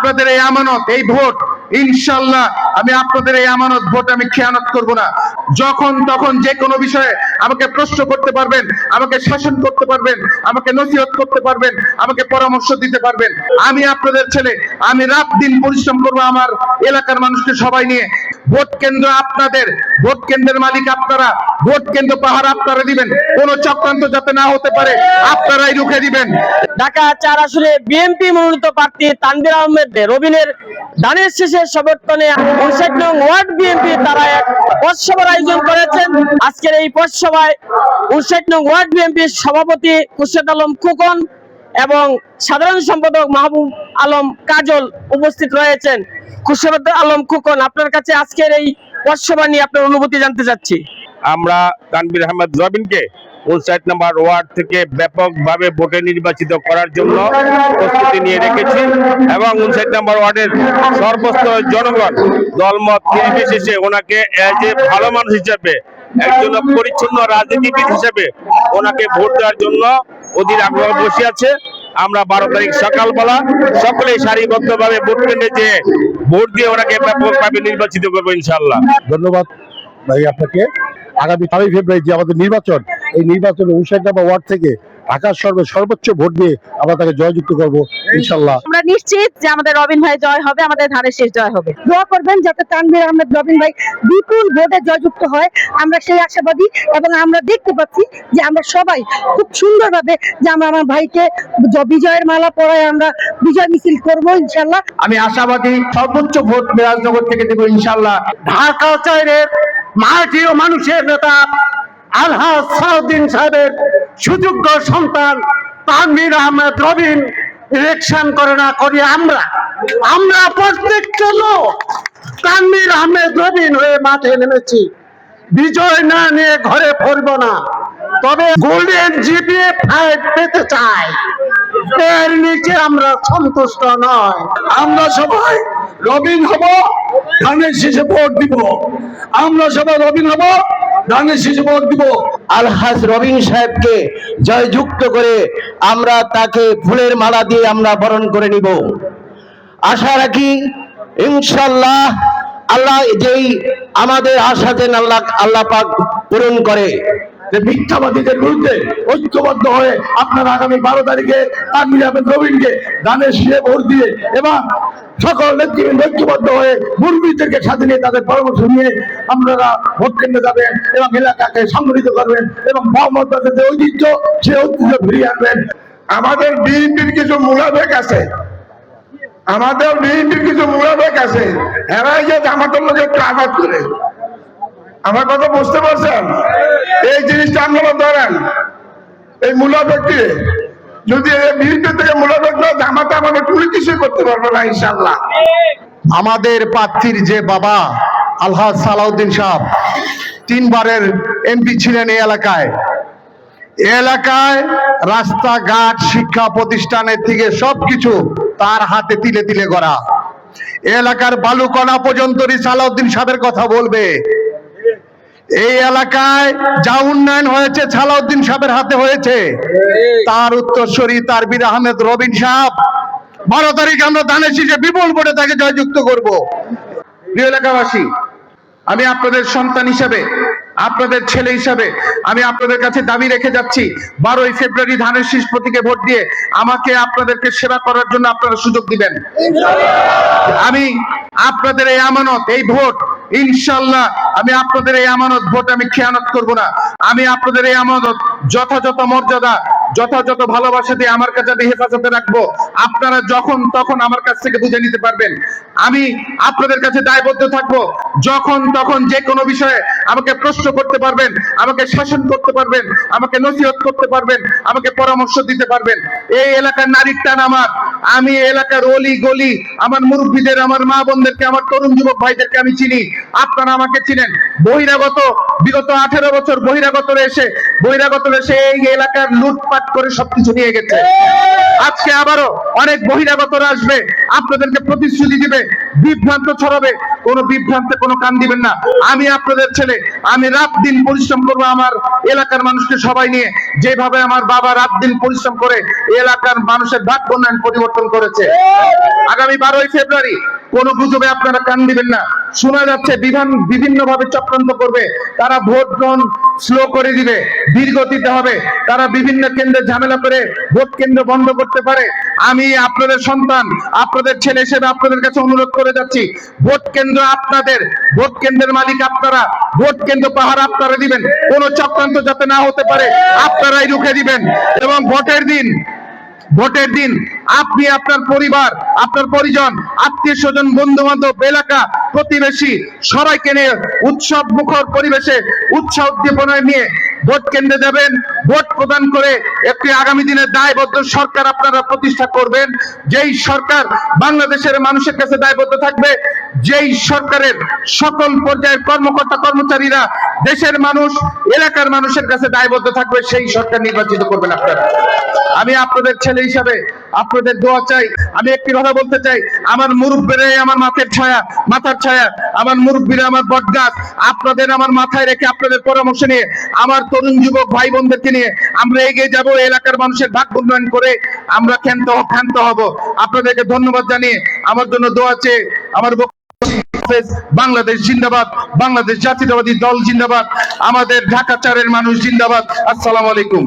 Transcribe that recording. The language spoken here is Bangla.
আপনাদের এই আমানত, এই ভোট, ইনশাল্লাহ আমি আপনাদের এই আমানত, ভোট আমি খেয়ানত করব না। যখন তখন যে কোনো বিষয়ে আমাকে প্রশ্ন করতে পারবেন, আমাকে শাসন করতে পারবেন, আমাকে নসিহত করতে পারবেন, আমাকে পরামর্শ দিতে পারবেন। আমি আপনাদের ছেলে, আমি রাত দিন পরিশ্রম করব আমার এলাকার মানুষকে সবাই নিয়ে। ভোট কেন্দ্র আপনাদের, ভোট কেন্দ্রের মালিক আপনারা, ভোট কেন্দ্র পাহাড় আপনারা দিবেন। কোনো চক্রান্ত যাতে না হতে পারে, আপনারাই রুখে দিবেন। ঢাকা চার আসনে বিএনপি মনোনীত প্রার্থী তানভীর আহমেদ রবিনের দানের শেষের সমর্থনে উনষাট নং ওয়ার্ড বিএনপি তারা এক পথসভার আয়োজন করেছেন। আজকের এই পথসভায় উনষাট নং ওয়ার্ড বিএনপির সভাপতি খুরশেদ আলম খোকন এবং সাধারণ সম্পাদক মাহবুব আলম কাজল উপস্থিত রয়েছেন। খুরশেদ আলম খোকন, আপনার কাছে আজকের এই পথসভা নিয়ে আপনার অনুভূতি জানতে চাচ্ছি। আমরা তানবির আহমেদ জবিনকে উনষাট নম্বর ওয়ার্ড থেকে ব্যাপকভাবে ভোটে নির্বাচিত করার জন্য প্রস্তুতি নিয়ে রেখেছি এবং উনষাট নাম্বার ওয়ার্ডের সর্বস্ত জনগণ, দলমত, নির্বিশেষে ওনাকে এজ এ ভালো মানুষ হিসেবে, একজন পরিচ্ছন্ন রাজনীতিবিদ হিসেবে ওনাকে ভোট দেওয়ার জন্য অধীর আগ্রহ বসে আছে। আমরা বারো তারিখ সকালবেলা সকলেই সারিবদ্ধভাবে ভোট কেন্দ্রে যে ভোট দিয়ে ওনাকে ব্যাপকভাবে নির্বাচিত করব ইনশাল্লাহ ধন্যবাদ ভাই আপনাকে। আগামী তেরোই ফেব্রুয়ারি যে আমাদের নির্বাচন এই নির্বাচনে উনষাট ওয়ার্ড থেকে ঢাকার সর্বে সর্বোচ্চ ভোট দিয়ে আমরা তাকে জয়যুক্ত করব ইনশাল্লাহ। আমরা নিশ্চিত যে আমাদের রবিন ভাই জয় হবে আমাদের ধানের শেষ জয় হবে। দোয়া করবেন যাতে তানভীর আহমেদ রবিন ভাই বিপুল ভোটে জয়যুক্ত হয়। আমরা সেই আশাবাদী এবং আমরা দেখতে পাচ্ছি যে আমরা সবাই খুব সুন্দরভাবে যে আমরা আমার ভাইকে বিজয়ের মালা পরায় আমরা বিজয় মিছিল করব ইনশাল্লাহ। আমি আশাবাদী সর্বোচ্চ ভোট বিরাজনগর থেকে দেবো ইনশাল্লাহ। ঢাকা চাইরের মাটি ও মানুষের নেতা আলহাজ সাউদ্দিন সাহেবের সুযোগ্য সন্তান তানভীর আহমেদ রবিন ইলেকশন করে না, করি আমরা। আমরা প্রত্যেকটা লোক তানভীর আহমেদ রবিন হয়ে মাঠে নেমেছি। বিজয় না নিয়ে ঘরে ফিরব না। তবে গোল্ডেন জিপিএ ফাইভ পেতে চাই। এর নিচে আমরা সন্তুষ্ট নয়। আমরা সবাই রবিন হব, ধানের শেষে ভোট দিব। আমরা সবাই রবিন হব, ধানের শেষে ভোট দিব। আলহাজ রবিন সাহেবকে জয়যুক্ত করে আমরা তাকে ফুলের মালা দিয়ে আমরা বরণ করে নিব। আশা রাখি ইনশাল্লাহ আল্লাহ যেই আমাদের আশা যেন আল্লাহ আল্লাহ পাক পূরণ করে। যে মিথ্যাবাদীদের বিরুদ্ধে ঐক্যবদ্ধ হয়ে আপনারা আগামী বারো তারিখে তানভীর আহমেদ রবিনকে দানের শিরে ভোট দিয়ে এবং সকল নেতৃবৃন্দ ঐক্যবদ্ধ হয়ে মুরব্বীদেরকে সাথে নিয়ে তাদের পরামর্শ নিয়ে আপনারা ভোট কেন্দ্রে যাবেন এবং এলাকাকে সংগঠিত করবেন এবং মোহাম্মদের যে ঐতিহ্য সে ঐতিহ্য ফিরিয়ে আনবেন। আমাদের বিএনপির কিছু মূলাবেগ আছে। আমাদের বিএনপির কিছু মূলাবেগ আছে। এরাই যে জামাতের লোক একটু আঘাত করে আমার কথা বুঝতে পারছেন? এই জিনিসটা আপনারা ধরেন। এই মুলাবেগটি যদি বিএনপি থেকে মুলাবেগ না জামাতে আমাদের টুলি কিছুই করতে পারবে না ইনশাল্লাহ আমাদের প্রার্থীর যে বাবা, আলহাজ সালাউদ্দিন সাহেব, তিনবারের এমপি ছিলেন এই এলাকায়। এলাকায় রাস্তাঘাট, শিক্ষা প্রতিষ্ঠানের থেকে সবকিছু তার হাতে তিলে তিলে করা এলাকার বালুকণা পর্যন্ত সালাউদ্দিন সাহেবের কথা বলবে। এই এলাকায় যা উন্নয়ন হয়েছে সালাউদ্দিন সাহেবের হাতে হয়েছে। তার উত্তরসূরি তারবির আহমেদ রবিন সাহেব। বারো তারিখ আমরা দানের শীষে বিপুল ভোটে তাকে জয়যুক্ত করব। প্রিয় এলাকাবাসী আমি আপনাদের সন্তান হিসাবে আপনাদের ছেলে হিসাবে আমি আপনাদের কাছে দাবি রেখে যাচ্ছি বারোই ফেব্রুয়ারি ধানের শীষ প্রতীকে ভোট দিয়ে আমাকে আপনাদেরকে সেবা করার জন্য আপনারা সুযোগ দিবেন। আমি আপনাদের এই আমানত এই ভোট ইনশাল্লাহ আমি আপনাদের এই আমানত ভোট আমি খেয়ানত করব না। আমি আপনাদের এই আমানত যথাযথ মর্যাদা, যথাযথ ভালোবাসা দিয়ে আমার কাছে আমি হেফাজতে রাখব। আপনারা যখন তখন আমার কাছ থেকে বুঝে নিতে পারবেন। আমি আপনাদের কাছে দায়বদ্ধ থাকব। যখন তখন যে কোনো বিষয়ে আমাকে প্রশ্ন করতে পারবেন, আমাকে শাসন করতে পারবেন, আমাকে নসিহত করতে পারবেন, আমাকে পরামর্শ দিতে পারবেন। এই এলাকার নারীর টান আমার। আমি এলাকার অলি গলি, আমার মুরব্বীদের, আমার মা বোনদেরকে, আমার তরুণ যুবক ভাইদেরকে আমি চিনি। আপনারা আমাকে চিনেন। বহিরাগত, বিগত আঠেরো বছর বহিরাগত এসে বহিরাগত এসে এই এলাকার লুটপাট করে সবকিছু নিয়ে গেছে। আজকে আবারও অনেক বহিরাগতরা আসবে, আপনাদেরকে প্রতিশ্রুতি দিবে, বিভ্রান্ত ছড়াবে। কোনো বিভ্রান্তে, কোনো কান দিবেন না। আমি আপনাদের ছেলে, আমি রাত দিন পরিশ্রম করব আমার এলাকার মানুষকে সবাই নিয়ে। যেভাবে আমার বাবা রাত দিন পরিশ্রম করে এলাকার মানুষের ভাগ উন্নয়ন পরিবর্তন করেছে। আগামী বারোই ফেব্রুয়ারি কোনো গুজবে আপনারা কান দিবেন না। শোনা যাচ্ছে বিধান বিভিন্ন ভাবে চক্রান্ত করবে। তারা ভোট গ্রহণ স্লো করে দিবে ধীর গতিতে হবে। তারা বিভিন্ন কেন্দ্রে ঝামেলা করে ভোট কেন্দ্র বন্ধ করতে পারে। আমি আপনাদের সন্তান, আপনাদের ছেলে হিসেবে আপনাদের কাছে অনুরোধ করে যাচ্ছি, ভোট কেন্দ্র আপনাদের, ভোট কেন্দ্রের মালিক আপনারা, ভোট কেন্দ্র পাহাড় আপনারা দিবেন। কোন চক্রান্ত যাতে না হতে পারে, আপনারাই রুখে দিবেন। এবং ভোটের দিন ভোটের দিন আপনি, আপনার পরিবার, আপনার পরিজন, আত্মীয় স্বজন বন্ধু বান্ধব এলাকা, প্রতিবেশী সবাইকে নিয়ে উৎসব মুখর পরিবেশে উৎসাহ উদ্দীপনায় নিয়ে ভোট কেন্দ্রে যাবেন। ভোট প্রদান করে একটি আগামী দিনের দায়বদ্ধ সরকার আপনারা প্রতিষ্ঠা করবেন। যেই সরকার বাংলাদেশের মানুষের কাছে দায়বদ্ধ থাকবে, যেই সরকারের সকল পর্যায়ের কর্মকর্তা, কর্মচারীরা দেশের মানুষ, এলাকার মানুষের কাছে দায়বদ্ধ থাকবে, সেই সরকার নির্বাচিত করবেন আপনারা। আমি আপনাদের ছেলে হিসাবে আপনাদের দোয়া চাই। আমি একটি কথা বলতে চাই। আমার মুরব্বীরাই আমার মাথার ছায়া মাথার ছায়া। আমার মুরব্বীরা আমার বটগাছ। আপনাদের আমার মাথায় রেখে আপনাদের পরামর্শ নিয়ে, আমার তরুণ যুবক ভাই বোনদেরকে নিয়ে আমরা এগিয়ে যাব, এলাকার মানুষের ভাগ উন্নয়ন করে আমরা ক্ষান্ত ক্ষান্ত হব। আপনাদেরকে ধন্যবাদ জানিয়ে আমার জন্য দোয়া চেয়ে আমার হাফেজ, বাংলাদেশ জিন্দাবাদ বাংলাদেশ জাতীয়তাবাদী দল জিন্দাবাদ আমাদের ঢাকা চারের মানুষ জিন্দাবাদ আসসালামু আলাইকুম।